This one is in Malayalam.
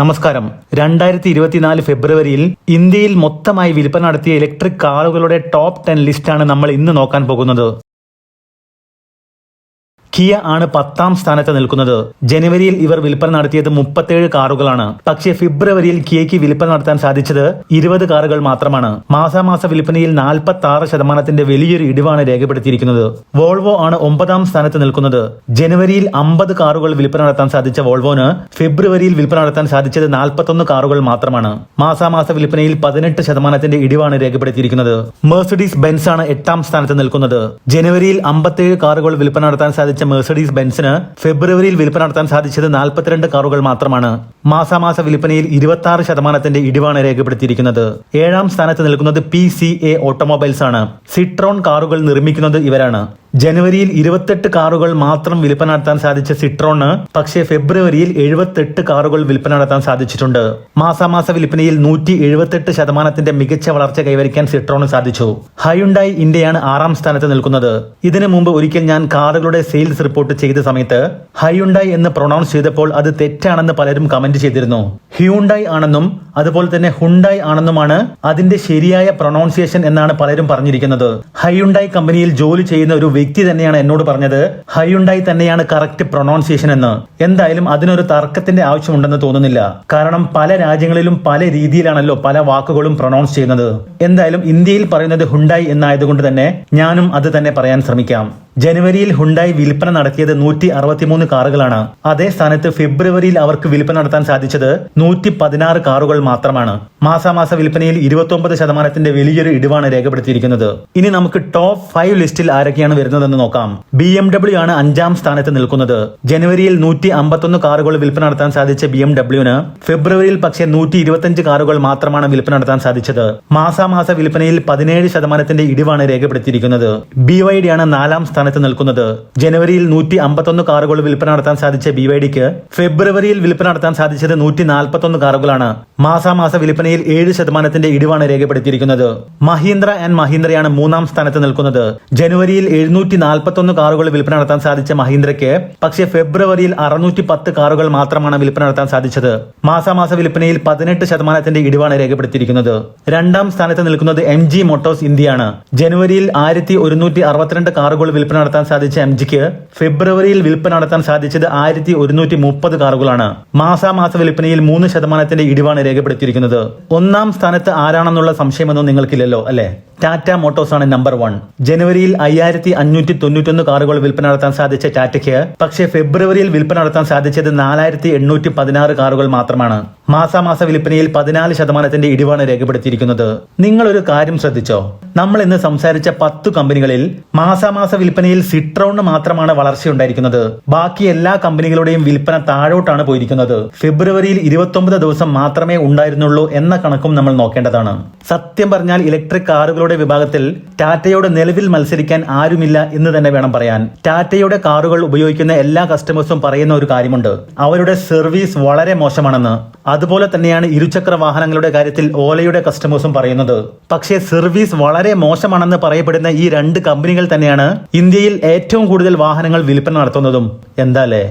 നമസ്കാരം. രണ്ടായിരത്തി ഇരുപത്തിനാല് ഫെബ്രുവരിയിൽ ഇന്ത്യയിൽ മൊത്തമായി വിൽപ്പന നടത്തിയ ഇലക്ട്രിക് കാറുകളുടെ ടോപ്പ് ടെൻ ലിസ്റ്റാണ് നമ്മൾ ഇന്ന് നോക്കാൻ പോകുന്നത്. കിയ ആണ് പത്താം സ്ഥാനത്ത് നിൽക്കുന്നത്. ജനുവരിയിൽ ഇവർ വിൽപ്പന നടത്തിയത് മുപ്പത്തേഴ് കാറുകളാണ്. പക്ഷേ ഫെബ്രുവരിയിൽ കിയയ്ക്ക് വിൽപ്പന നടത്താൻ സാധിച്ചത് ഇരുപത് കാറുകൾ മാത്രമാണ്. മാസാമാസ വിൽപ്പനയിൽ നാൽപ്പത്തി ആറ് ശതമാനത്തിന്റെ വലിയൊരു ഇടിവാണ് രേഖപ്പെടുത്തിയിരിക്കുന്നത്. വോൾവോ ആണ് ഒമ്പതാം സ്ഥാനത്ത് നിൽക്കുന്നത്. ജനുവരിയിൽ അമ്പത് കാറുകൾ വിൽപ്പന നടത്താൻ സാധിച്ച വോൾവോന് ഫെബ്രുവരിയിൽ വിൽപ്പന നടത്താൻ സാധിച്ചത് നാൽപ്പത്തൊന്ന് കാറുകൾ മാത്രമാണ്. മാസാമാസ വിൽപ്പനയിൽ പതിനെട്ട് ശതമാനത്തിന്റെ ഇടിവാണ് രേഖപ്പെടുത്തിയിരിക്കുന്നത്. മെഴ്സഡീസ് ബെൻസ് ആണ് എട്ടാം സ്ഥാനത്ത് നിൽക്കുന്നത്. ജനുവരിയിൽ അമ്പത്തേഴ് കാറുകൾ വിൽപ്പന നടത്താൻ സാധിച്ച മെഴ്സഡീസ് ബെൻസിന് ഫെബ്രുവരിയിൽ വിൽപ്പന നടത്താൻ സാധിച്ചത് നാൽപ്പത്തിരണ്ട് കാറുകൾ മാത്രമാണ്. മാസാമാസ വിൽപ്പനയിൽ ഇരുപത്തി ആറ് ശതമാനത്തിന്റെ ഇടിവാണ് രേഖപ്പെടുത്തിയിരിക്കുന്നത്. ഏഴാം സ്ഥാനത്ത് നിൽക്കുന്നത് പി സി എ ഓട്ടോമൊബൈൽസ് ആണ്. സിട്രോൺ കാറുകൾ നിർമ്മിക്കുന്നത് ഇവരാണ്. ജനുവരിയിൽ ഇരുപത്തെട്ട് കാറുകൾ മാത്രം വിൽപ്പന നടത്താൻ സാധിച്ച സിട്രോണ് പക്ഷേ ഫെബ്രുവരിയിൽ എഴുപത്തെട്ട് കാറുകൾ വിൽപ്പന നടത്താൻ സാധിച്ചിട്ടുണ്ട്. മാസാമാസ വിൽപ്പനയിൽ നൂറ്റി എഴുപത്തെട്ട് ശതമാനത്തിന്റെ മികച്ച വളർച്ച കൈവരിക്കാൻ സിട്രോണ് സാധിച്ചു. ഹയുണ്ടായി ഇന്ത്യയാണ് ആറാം സ്ഥാനത്ത് നിൽക്കുന്നത്. ഇതിനു മുമ്പ് ഒരിക്കൽ ഞാൻ കാറുകളുടെ സെയിൽസ് റിപ്പോർട്ട് ചെയ്ത സമയത്ത് ഹയുണ്ടായി എന്ന് പ്രൊണൗൺസ് ചെയ്തപ്പോൾ അത് തെറ്റാണെന്ന് പലരും കമന്റ് ചെയ്തിരുന്നു. ഹ്യൂണ്ടായി ആണെന്നും അതുപോലെ തന്നെ ഹുണ്ടായി ആണെന്നുമാണ് അതിന്റെ ശരിയായ പ്രൊണൗൺസിയേഷൻ എന്നാണ് പലരും പറഞ്ഞിരിക്കുന്നത്. ഹയുണ്ടായി കമ്പനിയിൽ ജോലി ചെയ്യുന്ന ഒരു വ്യക്തി തന്നെയാണ് എന്നോട് പറഞ്ഞത്. ഹയുണ്ടായി തന്നെയാണ് കറക്റ്റ് പ്രൊണൗൺസിയേഷൻ എന്ന്. എന്തായാലും അതിനൊരു തർക്കത്തിന്റെ ആവശ്യമുണ്ടെന്ന് തോന്നുന്നില്ല. കാരണം പല രാജ്യങ്ങളിലും പല രീതിയിലാണല്ലോ പല വാക്കുകളും പ്രൊണൗൺസ് ചെയ്യുന്നത്. എന്തായാലും ഇന്ത്യയിൽ പറയുന്നത് ഹുണ്ടായി എന്നായതുകൊണ്ട് തന്നെ ഞാനും അത് തന്നെ പറയാൻ ശ്രമിക്കാം. ജനുവരിയിൽ ഹുണ്ടായി വിൽപ്പന നടത്തിയത് നൂറ്റി അറുപത്തിമൂന്ന് കാറുകളാണ്. അതേ സ്ഥാനത്ത് ഫെബ്രുവരിയിൽ അവർക്ക് വിൽപ്പന നടത്താൻ സാധിച്ചത് നൂറ്റി പതിനാറ് കാറുകൾ മാത്രമാണ്. മാസാമാസ വിൽപ്പനയിൽ ഇരുപത്തി ശതമാനത്തിന്റെ വലിയൊരു ഇടിവാണ് രേഖപ്പെടുത്തിയിരിക്കുന്നത്. ഇനി നമുക്ക് ടോപ്പ് ഫൈവ് ലിസ്റ്റിൽ ആരൊക്കെയാണ് വരുന്നതെന്ന് നോക്കാം. ബി എം ഡബ്ല്യു ആണ് അഞ്ചാം സ്ഥാനത്ത് നിൽക്കുന്നത്. ജനുവരിയിൽ നൂറ്റി അമ്പത്തൊന്ന് കാറുകൾ വിൽപ്പന നടത്താൻ സാധിച്ച ബി എം ഡബ്ല്യുവിന് ഫെബ്രുവരിയിൽ പക്ഷേ നൂറ്റി കാറുകൾ മാത്രമാണ് വിൽപ്പന നടത്താൻ സാധിച്ചത്. മാസാമാസ വിൽപ്പനയിൽ പതിനേഴ് ശതമാനത്തിന്റെ ഇടിവാണ് രേഖപ്പെടുത്തിയിരിക്കുന്നത്. ബി വൈ ഡി ആണ് നാലാം സ്ഥാനത്ത് നിൽക്കുന്നത്. ജനുവരിയിൽ നൂറ്റി അമ്പത്തൊന്ന് കാറുകൾ വിൽപ്പന നടത്താൻ സാധിച്ച ബി വൈ ഡിക്ക് ഫെബ്രുവരിയിൽ വിൽപ്പന നടത്താൻ സാധിച്ചത് നൂറ്റി നാൽപ്പത്തൊന്ന് കാറുകളാണ്. മാസാമാസ വിൽപ്പനയിൽ ഏഴ് ശതമാനത്തിന്റെ ഇടിവാണ് രേഖപ്പെടുത്തിയിരിക്കുന്നത്. മഹീന്ദ്ര ആൻഡ് മഹീന്ദ്രയാണ് മൂന്നാം സ്ഥാനത്ത് നിൽക്കുന്നത്. ജനുവരിയിൽ എഴുന്നൂറ്റി നാൽപ്പത്തൊന്ന് കാറുകൾ വിൽപ്പന നടത്താൻ സാധിച്ച മഹീന്ദ്രയ്ക്ക് പക്ഷേ ഫെബ്രുവരിയിൽ അറുന്നൂറ്റി പത്ത് കാറുകൾ മാത്രമാണ് വിൽപ്പന നടത്താൻ സാധിച്ചത്. മാസാമാസ വിൽപ്പനയിൽ പതിനെട്ട് ശതമാനത്തിന്റെ ഇടിവാണ് രേഖപ്പെടുത്തിയിരിക്കുന്നത്. രണ്ടാം സ്ഥാനത്ത് നിൽക്കുന്നത് എം ജി മോട്ടോഴ്സ് ഇന്ത്യയാണ്. ജനുവരിയിൽ ആയിരത്തി ഒരുന്നൂറ്റി അറുപത്തിരണ്ട് കാറുകൾ വിൽപ്പന നടത്താൻ സാധിച്ച എം ജിക്ക് ഫെബ്രുവരിയിൽ വിൽപ്പന നടത്താൻ സാധിച്ചത് ആയിരത്തി ഒരുന്നൂറ്റി മുപ്പത് കാറുകളാണ്. മാസാമാസ വിൽപ്പനയിൽ മൂന്ന് ശതമാനത്തിന്റെ ഇടിവാണ് രേഖപ്പെടുത്തിയിരിക്കുന്നത്. ഒന്നാം സ്ഥാനത്ത് ആരാണെന്നുള്ള സംശയമൊന്നും നിങ്ങൾക്കില്ലല്ലോ അല്ലെ? ടാറ്റ മോട്ടോഴ്സ് ആണ് നമ്പർ വൺ. ജനുവരിയിൽ അയ്യായിരത്തി അഞ്ഞൂറ്റി തൊണ്ണൂറ്റൊന്ന് കാറുകൾ വിൽപ്പന നടത്താൻ സാധിച്ച ടാറ്റയ്ക്ക് പക്ഷേ ഫെബ്രുവരിയിൽ വിൽപ്പന നടത്താൻ സാധിച്ചത് നാലായിരത്തി എണ്ണൂറ്റി പതിനാറ് കാറുകൾ മാത്രമാണ്. മാസാമാസ വിൽപ്പനയിൽ പതിനാല് ശതമാനത്തിന്റെ ഇടിവാണ് രേഖപ്പെടുത്തിയിരിക്കുന്നത്. നിങ്ങൾ ഒരു കാര്യം ശ്രദ്ധിച്ചോ? നമ്മൾ ഇന്ന് സംസാരിച്ച പത്തു കമ്പനികളിൽ മാസാമാസ വിൽപ്പനയിൽ സിട്രോണിന് മാത്രമാണ് വളർച്ചയുണ്ടായിരിക്കുന്നത് ബാക്കി എല്ലാ കമ്പനികളുടെയും വിൽപ്പന താഴോട്ടാണ് പോയിരിക്കുന്നത്. ഫെബ്രുവരിയിൽ ഇരുപത്തൊമ്പത് ദിവസം മാത്രമേ ഉണ്ടായിരുന്നുള്ളൂ എന്ന കണക്കും നമ്മൾ നോക്കേണ്ടതാണ്. സത്യം പറഞ്ഞാൽ ഇലക്ട്രിക് കാറുകളുടെ വിഭാഗത്തിൽ ടാറ്റയോട് നിലവിൽ മത്സരിക്കാൻ ആരുമില്ല എന്ന് തന്നെ വേണം പറയാൻ. ടാറ്റയുടെ കാറുകൾ ഉപയോഗിക്കുന്ന എല്ലാ കസ്റ്റമേഴ്സും പറയുന്ന ഒരു കാര്യമുണ്ട്. അവരുടെ സർവീസ് വളരെ മോശമാണെന്ന്. അതുപോലെ തന്നെയാണ് ഇരുചക്ര വാഹനങ്ങളുടെ കാര്യത്തിൽ ഓലയുടെ കസ്റ്റമേഴ്സും പറയുന്നത്. പക്ഷേ സർവീസ് വളരെ മോശമാണെന്ന് പറയപ്പെടുന്ന ഈ രണ്ട് കമ്പനികൾ തന്നെയാണ് ഇന്ത്യയിൽ ഏറ്റവും കൂടുതൽ വാഹനങ്ങൾ വിൽപ്പന നടത്തുന്നതും. എന്താ അല്ലേ?